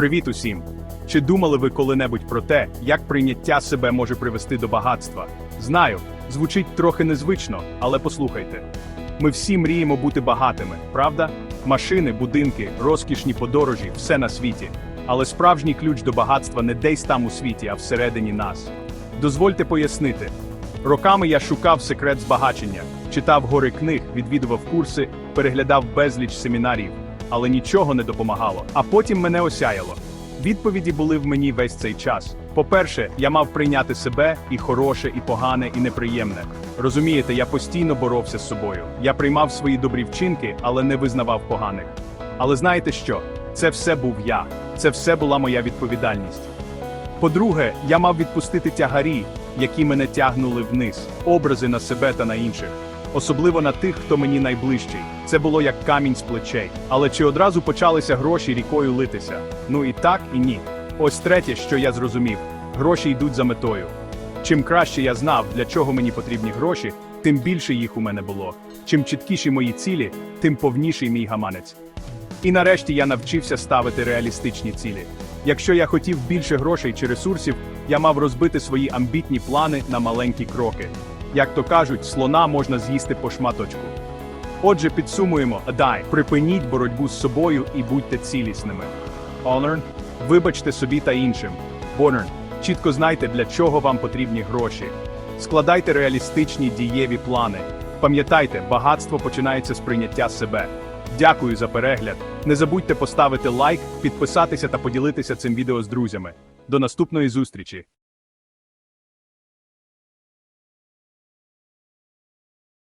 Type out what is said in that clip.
Привіт усім! Чи думали ви коли-небудь про те, як прийняття себе може привести до багатства? Знаю, звучить трохи незвично, але послухайте. Ми всі мріємо бути багатими, правда? Машини, будинки, розкішні подорожі, все на світі. Але справжній ключ до багатства не десь там у світі, а всередині нас. Дозвольте пояснити. Роками я шукав секрет збагачення, читав гори книг, відвідував курси, переглядав безліч семінарів, але нічого не допомагало. А потім мене осяяло. Відповіді були в мені весь цей час. По-перше, я мав прийняти себе і хороше, і погане, і неприємне. Розумієте, я постійно боровся з собою. Я приймав свої добрі вчинки, але не визнавав поганих. Але знаєте що? Це все був я. Це все була моя відповідальність. По-друге, я мав відпустити тягарі, які мене тягнули вниз, образи на себе та на інших, особливо на тих, хто мені найближчий. Це було як камінь з плечей. Але чи одразу почалися гроші рікою литися? Ну і так, і ні. Ось третє, що я зрозумів: гроші йдуть за метою. Чим краще я знав, для чого мені потрібні гроші, тим більше їх у мене було. Чим чіткіші мої цілі, тим повніший мій гаманець. І нарешті я навчився ставити реалістичні цілі. Якщо я хотів більше грошей чи ресурсів, я мав розбити свої амбітні плани на маленькі кроки. Як то кажуть, слона можна з'їсти по шматочку. Отже, підсумуємо, дай, припиніть боротьбу з собою і будьте цілісними. Honor, вибачте собі та іншим. Bonner, чітко знайте, для чого вам потрібні гроші. Складайте реалістичні дієві плани. Пам'ятайте, багатство починається з прийняття себе. Дякую за перегляд. Не забудьте поставити лайк, підписатися та поділитися цим відео з друзями. До наступної зустрічі!